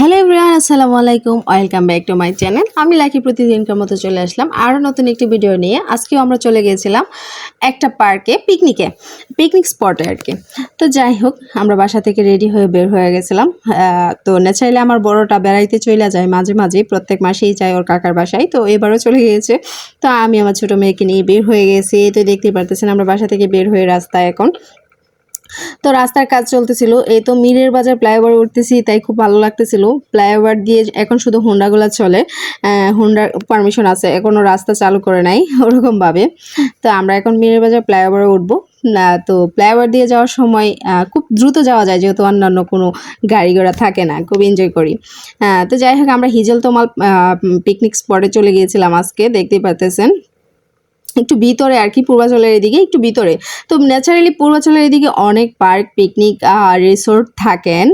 Hello everyone আসসালামু আলাইকুম। Welcome back to my channel আমি লাকি প্রতিদিনকার মতো চলে আসলাম আরও নতুন একটি ভিডিও নিয়ে। আজকেও আমরা চলে গিয়েছিলাম একটা পার্কে পিকনিকে পিকনিক স্পটে আর কি তো যাই হোক, আমরা বাসা থেকে রেডি হয়ে বের হয়ে গেছিলাম। তো ন্যাচারালি আমার বড়টা বেড়াইতে চলে যায় মাঝে মাঝেই, প্রত্যেক মাসেই যায় ওর কাকার বাসায়। তো এবারও চলে গিয়েছে। তো আমি আমার ছোটো মেয়েকে নিয়ে বের হয়ে গেছি। তো দেখতেই পারতেছেন, আমরা বাসা থেকে বের হয়ে রাস্তায় এখন তো রাস্তার কাজ চলতেছিল। এই তো মিরের বাজার ফ্লাইওভার উঠতেছি, তাই খুব ভালো লাগতেছিল। ফ্লাইওভার দিয়ে এখন শুধু হোন্ডাগুলো চলে। হোন্ডার পারমিশন আছে এখনও রাস্তা চালু করে নাই ওরকমভাবে। তো আমরা এখন মিরের বাজার ফ্লাইওভারে উঠবো। তো ফ্লাইওভার দিয়ে যাওয়ার সময় খুব দ্রুত যাওয়া যায়, যেহেতু অন্যান্য কোনো গাড়ি ঘোড়া থাকে না, খুব এনজয় করি। তো যাই হোক, আমরা হিজলতমাল পিকনিক স্পটে চলে গিয়েছিলাম আজকে, দেখতেই পাচ্তেছেন একটু ভিতরে আর কি, পূর্বাচলের এদিকে, একটু ভিতরে। তো ন্যাচারালি পূর্বাচলের এদিকে অনেক পার্ক পিকনিক রিসোর্ট থাকেন।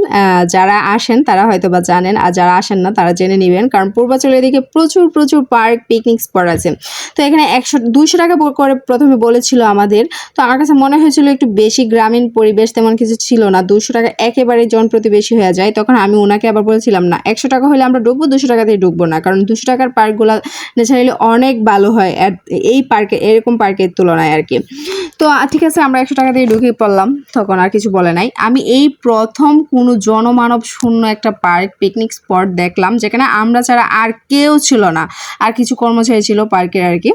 যারা আসেন তারা হয়তো বা জানেন, আর যারা আসেন না তারা জেনে নেবেন, কারণ পূর্বাচলের এদিকে প্রচুর প্রচুর পার্ক পিকনিক স্পট আছে। তো এখানে একশো, দুইশো টাকা করে প্রথমে বলেছিল আমাদের। তো আমার কাছে মনে হয়েছিল একটু বেশি গ্রামীণ পরিবেশ তেমন কিছু ছিল না দুশো টাকা একেবারে জনপ্রতি বেশি হয়ে যায়। তখন আমি ওনাকে আবার বলেছিলাম, না, একশো টাকা হলে আমরা ঢুকবো দুশো টাকা দিয়ে ঢুকবো না। কারণ দুশো টাকার পার্কগুলো ন্যাচারালি অনেক ভালো হয় এই পার্কে এরকম পার্কের তুলনায় আর কি। তো ঠিক আছে, আমরা একশো টাকা দিয়ে ঢুকে পড়লাম, তখন আর কিছু বলে নাই। আমি এই প্রথম কোনো জনমানব শূন্য একটা পার্ক পিকনিক স্পট দেখলাম, যেখানে আমরা ছাড়া আর কেউ ছিল না, আর কিছু কর্মচারী ছিল পার্কের আর কি।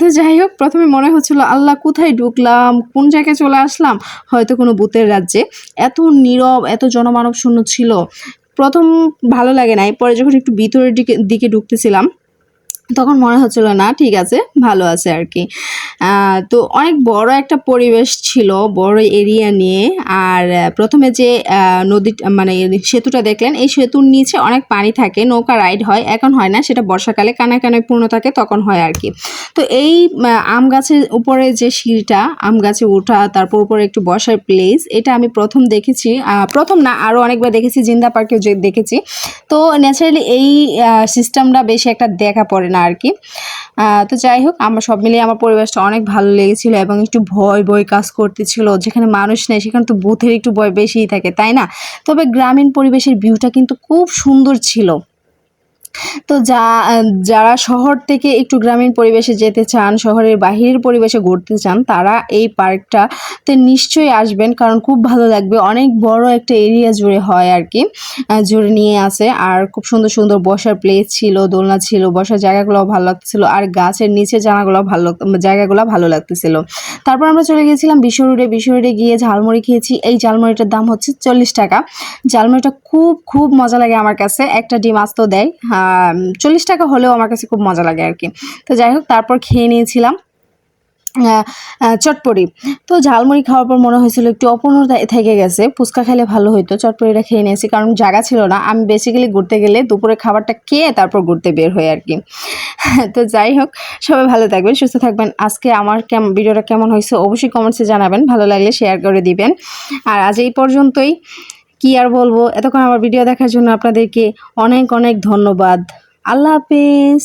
তো যাই হোক, প্রথমে মনে হচ্ছিল, আল্লাহ, কোথায় ঢুকলাম? কোন জায়গায় চলে আসলাম? হয়তো কোনো ভূতের রাজ্যে। এত নীরব, এত জনমানব শূন্য ছিল। প্রথম ভালো লাগে নাই, পরে যখন একটু ভিতরের দিকে দিকে ঢুকতেছিলাম তখন মনে হচ্ছিল, না, ঠিক আছে, ভালো আছে আর কি তো অনেক বড় একটা পরিবেশ ছিল, বড় এরিয়া নিয়ে। আর প্রথমে যে নদী মানে সেতুটা দেখলেন, এই সেতুর নিচে অনেক পানি থাকে, নৌকা রাইড হয়, এখন হয় না, সেটা বর্ষাকালে কানায় কানায় পূর্ণ থাকে, তখন হয় আর কি তো এই আম গাছের উপরে যে সিঁড়িটা আম গাছে ওঠা, তারপর উপরে একটু বসার প্লেস এটা আমি প্রথম দেখেছি প্রথম না আরও অনেকবার দেখেছি, জিন্দা পার্কেও যে দেখেছি। তো ন্যাচারালি এই সিস্টেমটা বেশি একটা দেখা পড়ে না। আর কি। তো যাই হোক, আমার সব মিলিয়ে আমার পরিবেশটা অনেক ভালো লেগেছিল এবং একটু ভয় ভয় কাজ করতেছিল। যেখানে মানুষ নেই, সেখানে তো বুথের একটু ভয় বেশিই থাকে, তাই না? তবে গ্রামীণ পরিবেশের ভিউটা কিন্তু খুব সুন্দর ছিল। তো যা, যারা শহর থেকে একটু গ্রামীণ পরিবেশে যেতে চান, শহরের বাহিরের পরিবেশে ঘুরতে চান, তারা এই পার্কটাতে নিশ্চয়ই আসবেন কারণ খুব ভালো লাগবে। অনেক বড় একটা এরিয়া জুড়ে হয় আর কি জুড়ে নিয়ে আসে। আর খুব সুন্দর সুন্দর বসার প্লেস ছিল, দোলনা ছিল, বসার জায়গাগুলো ভালো লাগতেছিল, আর গাছের নিচে জানাগুলো ভালো, জায়গাগুলো ভালো লাগতেছিল। তারপর আমরা চলে গিয়েছিলাম বিশ্ব রোডে বিশ্ব রোডে গিয়ে ঝালমুড়ি খেয়েছি। এই ঝালমুড়িটার দাম হচ্ছে চল্লিশ টাকা। ঝালমুড়িটা খুব খুব মজা লাগে আমার কাছে। একটা ডিম আস্ত দেয় চল্লিশ টাকা হলেও আমার কাছে খুব মজা লাগে আর কি তো যাই হোক তারপর খেয়ে নিয়েছিলাম আহ, তো ঝালমুড়ি খাওয়ার পর মনে হয়েছিল একটু অপূর্ণ থেকে গেছে ফুচকা খেলে ভালো হতো চটপটিটা খেয়ে নিয়েছি কারণ জায়গা ছিল না। আমি বেসিক্যালি ঘুরতে গেলে দুপুরে খাবারটা খেয়ে তারপর ঘুরতে বের হই আর কি তো যাই হোক সবাই ভালো থাকবেন সুস্থ থাকবেন। আজকে আমার ভিডিওটা কেমন হয়েছে অবশ্যই কমেন্টসে জানাবেন ভালো লাগলে শেয়ার করে দিবেন। আর আজ এই পর্যন্তই। কি আর বলব? এতক্ষণ আমার ভিডিও দেখার জন্য আপনাদেরকে অনেক অনেক ধন্যবাদ। আল্লাহ হাফেজ।